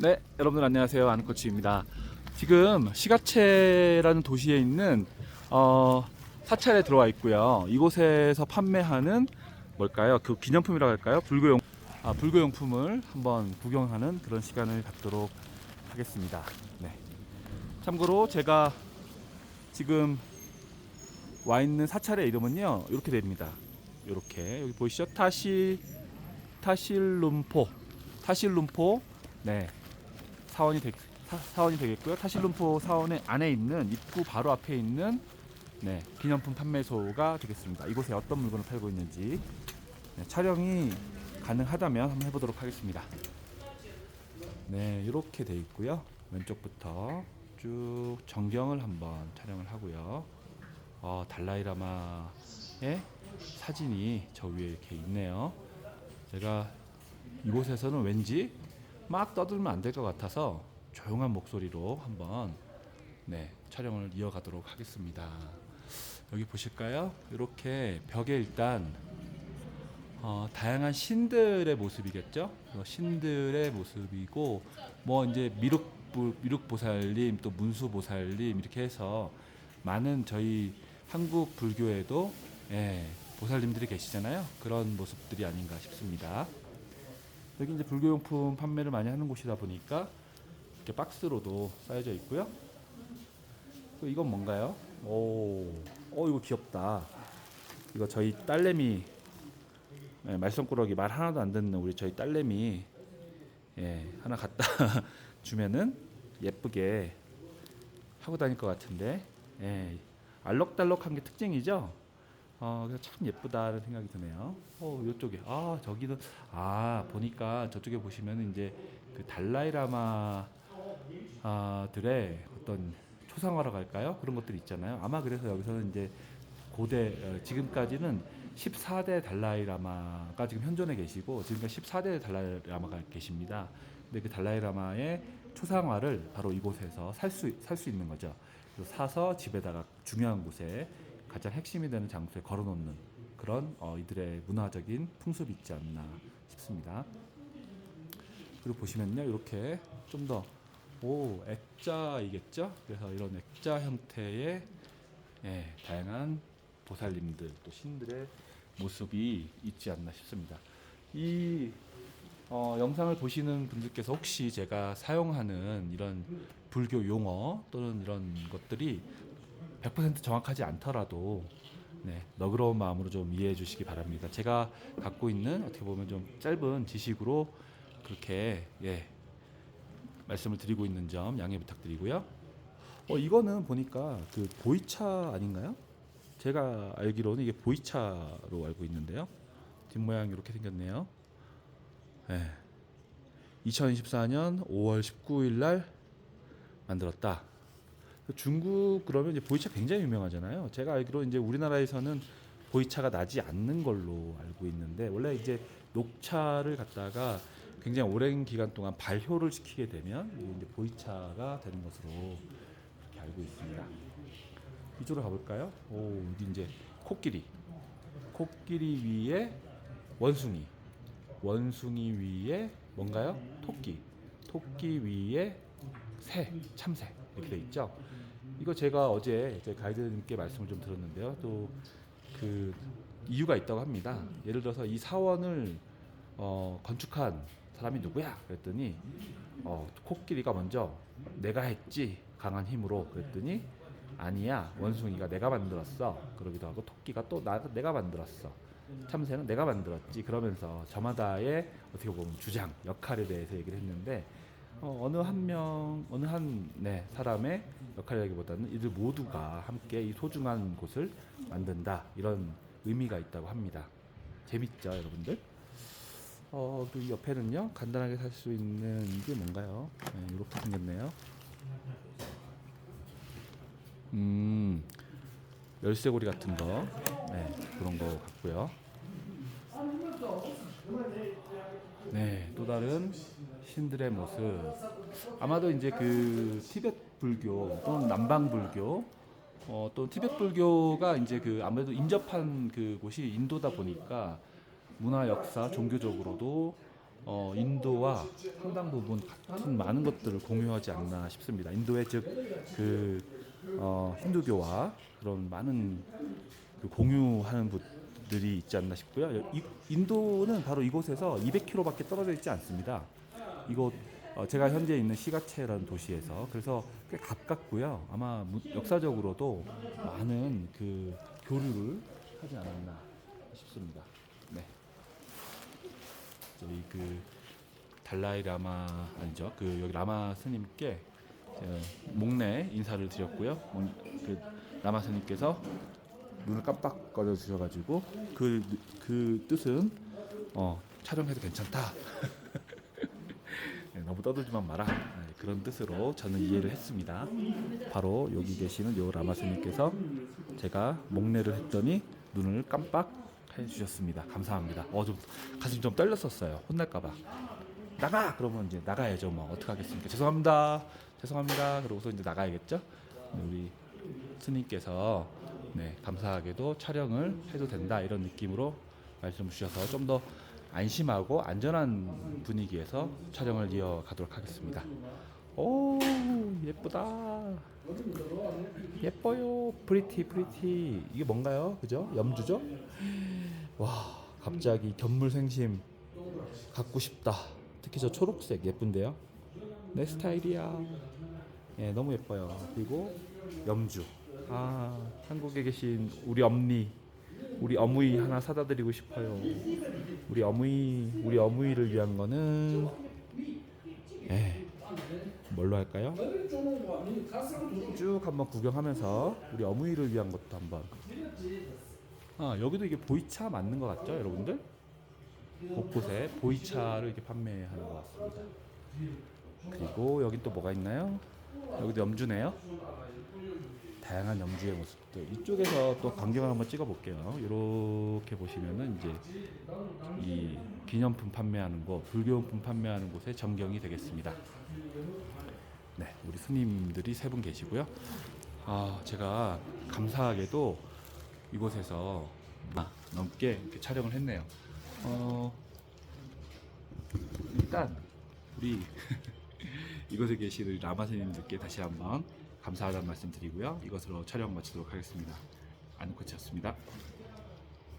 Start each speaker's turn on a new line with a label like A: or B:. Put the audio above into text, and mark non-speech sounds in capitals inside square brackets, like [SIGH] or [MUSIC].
A: 네, 여러분들 안녕하세요. 아는코치입니다. 지금 시가체라는 도시에 있는 어, 사찰에 들어와 있고요. 이곳에서 판매하는 뭘까요? 그 기념품이라고 할까요? 불교용 아, 불교용품을 한번 구경하는 그런 시간을 갖도록 하겠습니다. 네. 참고로 제가 지금 와 있는 사찰의 이름은요. 이렇게 됩니다. 이렇게 여기 보이시죠? 타시 타실룸포 타실룸포 네 사원이 되, 사, 사원이 되겠고요. 타실룸포 사원의 안에 있는 입구 바로 앞에 있는 네 기념품 판매소가 되겠습니다. 이곳에 어떤 물건을 팔고 있는지 네, 촬영이 가능하다면 한번 해보도록 하겠습니다. 네 이렇게 돼 있고요. 왼쪽부터 쭉 전경을 한번 촬영을 하고요. 어, 달라이라마의 사진이 저 위에 이렇게 있네요. 제가 이곳에서는 왠지 막 떠들면 안 될 것 같아서 조용한 목소리로 한번 네, 촬영을 이어가도록 하겠습니다. 여기 보실까요? 이렇게 벽에 일단 어, 다양한 신들의 모습이겠죠. 어, 신들의 모습이고 뭐 이제 미륵 미륵 보살님 또 문수 보살님 이렇게 해서 많은 저희 한국 불교에도 예, 보살님들이 계시잖아요. 그런 모습들이 아닌가 싶습니다. 여기 이제 불교용품 판매를 많이 하는 곳이다 보니까 이렇게 박스로도 쌓여져 있고요. 또 이건 뭔가요? 오, 어 이거 귀엽다. 이거 저희 딸내미 예, 말썽꾸러기 말 하나도 안 듣는 우리 저희 딸내미 예, 하나 갖다 [LAUGHS] 주면은 예쁘게 하고 다닐 것 같은데 예, 알록달록한 게 특징이죠. 어, 그래서 참 예쁘다는 생각이 드네요. 어, 이쪽에 아 저기는 아 보니까 저쪽에 보시면 이제 그 달라이라마 아, 들의 어떤 초상화라고 할까요? 그런 것들이 있잖아요. 아마 그래서 여기서는 이제 고대 어, 지금까지는 14대 달라이라마가 지금 현존해 계시고 지금까지 14대 달라이라마가 계십니다. 근데 그 달라이라마의 초상화를 바로 이곳에서 살 수 살 수 있는 거죠. 사서 집에다가 중요한 곳에 가장 핵심이 되는 장소에 걸어놓는 그런 어, 이들의 문화적인 풍습이 있지 않나 싶습니다. 그리고 보시면요, 이렇게 좀 더 오 액자이겠죠? 그래서 이런 액자 형태의 예, 다양한 보살님들 또 신들의 모습이 있지 않나 싶습니다. 이 어, 영상을 보시는 분들께서 혹시 제가 사용하는 이런 불교 용어 또는 이런 것들이 100% 정확하지 않더라도 네, 너그러운 마음으로 좀 이해해 주시기 바랍니다. 제가 갖고 있는 어떻게 보면 좀 짧은 지식으로 그렇게 예, 말씀을 드리고 있는 점 양해 부탁드리고요. 어, 이거는 보니까 그 보이차 아닌가요? 제가 알기로는 이게 보이차로 알고 있는데요. 뒷모양이 이렇게 생겼네요. 예. 2024년 5월 19일 날 만들었다. 중국 그러면 이제 보이차 굉장히 유명하잖아요. 제가 알기로 이제 우리나라에서는 보이차가 나지 않는 걸로 알고 있는데 원래 이제 녹차를 갖다가 굉장히 오랜 기간 동안 발효를 시키게 되면 이제 보이차가 되는 것으로 그렇게 알고 있습니다. 이쪽으로 가볼까요? 오, 여기 이제 코끼리. 코끼리 위에 원숭이. 원숭이 위에 뭔가요? 토끼. 토끼 위에 새, 참새 이렇게 돼 있죠. 이거 제가 어제 제 가이드님께 말씀을 좀 들었는데요. 또 그 이유가 있다고 합니다. 예를 들어서 이 사원을 어, 건축한 사람이 누구야? 그랬더니 어, 코끼리가 먼저 내가 했지 강한 힘으로 그랬더니 아니야 원숭이가 내가 만들었어 그러기도 하고 토끼가 또 나, 내가 만들었어 참새는 내가 만들었지 그러면서 저마다의 어떻게 보면 주장 역할에 대해서 얘기를 했는데 어, 어느 한 명 어느 한 네, 사람의 역할이라기보다는 이들 모두가 함께 이 소중한 곳을 만든다. 이런 의미가 있다고 합니다. 재밌죠 여러분들? 어, 그 옆에는요 간단하게 살 수 있는 게 뭔가요? 네, 이렇게 생겼네요. 음 열쇠고리 같은 거. 네, 그런 거 같고요. 네, 또 다른 신들의 모습. 아마도 이제 그 티베트 불교 또는 남방 불교, 어, 또 티베트 불교가 이제 그 아무래도 인접한 그 곳이 인도다 보니까 문화, 역사, 종교적으로도 어, 인도와 상당 부분 같은 많은 것들을 공유하지 않나 싶습니다. 인도의 즉그 어, 힌두교와 그런 많은 그 공유하는 분들이 있지 않나 싶고요. 이, 인도는 바로 이곳에서 200km밖에 떨어져 있지 않습니다. 이곳 어, 제가 현재 있는 시가체라는 도시에서 그래서 꽤 가깝고요. 아마 무- 역사적으로도 많은 그 교류를 하지 않았나 싶습니다. 네. 저희 그 달라이 라마 아니죠? 그 여기 라마 스님께 제가 목내 인사를 드렸고요. 목- 그 라마 스님께서 눈을 깜빡거려 주셔가지고 그, 그 뜻은 어, 촬영해도 괜찮다. [LAUGHS] 네, 너무 떠들지만 마라 네, 그런 뜻으로 저는 이해를 했습니다. 바로 여기 계시는 요 라마 스님께서 제가 목례를 했더니 눈을 깜빡 해주셨습니다. 감사합니다. 어 좀 가슴 좀 떨렸었어요. 혼날까봐. 나가! 그러면 이제 나가야죠. 뭐 어떡하겠습니까? 죄송합니다. 죄송합니다. 그러고서 이제 나가야겠죠. 네, 우리 스님께서 네, 감사하게도 촬영을 해도 된다 이런 느낌으로 말씀 주셔서 좀더 안심하고 안전한 분위기에서 촬영을 이어가도록 하겠습니다. 오 예쁘다. 예뻐요. 프리티 프리티. 이게 뭔가요? 그죠? 염주죠? 와 갑자기 견물생심 갖고 싶다. 특히 저 초록색 예쁜데요. 내 스타일이야. 예, 너무 예뻐요. 그리고 염주. 아, 한국에 계신 우리 엄니, 우리 어무이 하나 사다 드리고 싶어요. 우리 어무이, 우리 어무이를 위한 거는 예, 뭘로 할까요? 쭉 한번 구경하면서 우리 어무이를 위한 것도 한번. 아, 여기도 이게 보이차 맞는 것 같죠, 여러분들? 곳곳에 보이차를 이렇게 판매하는 것 같습니다. 그리고 여기 또 뭐가 있나요? 여기도 염주네요. 다양한 염주의 모습들. 이쪽에서 또 광경을 한번 찍어 볼게요. 이렇게 보시면은 이제 이 기념품 판매하는 곳, 불교용품 판매하는 곳의 전경이 되겠습니다. 네, 우리 스님들이 세 분 계시고요. 아, 제가 감사하게도 이곳에서 아, 넘게 이렇게 촬영을 했네요. 어, 일단 우리 [LAUGHS] 이곳에 계시는 라마 스님들께 다시 한번 감사하다는 말씀 드리고요. 이것으로 촬영 마치도록 하겠습니다. 아누코치였습니다.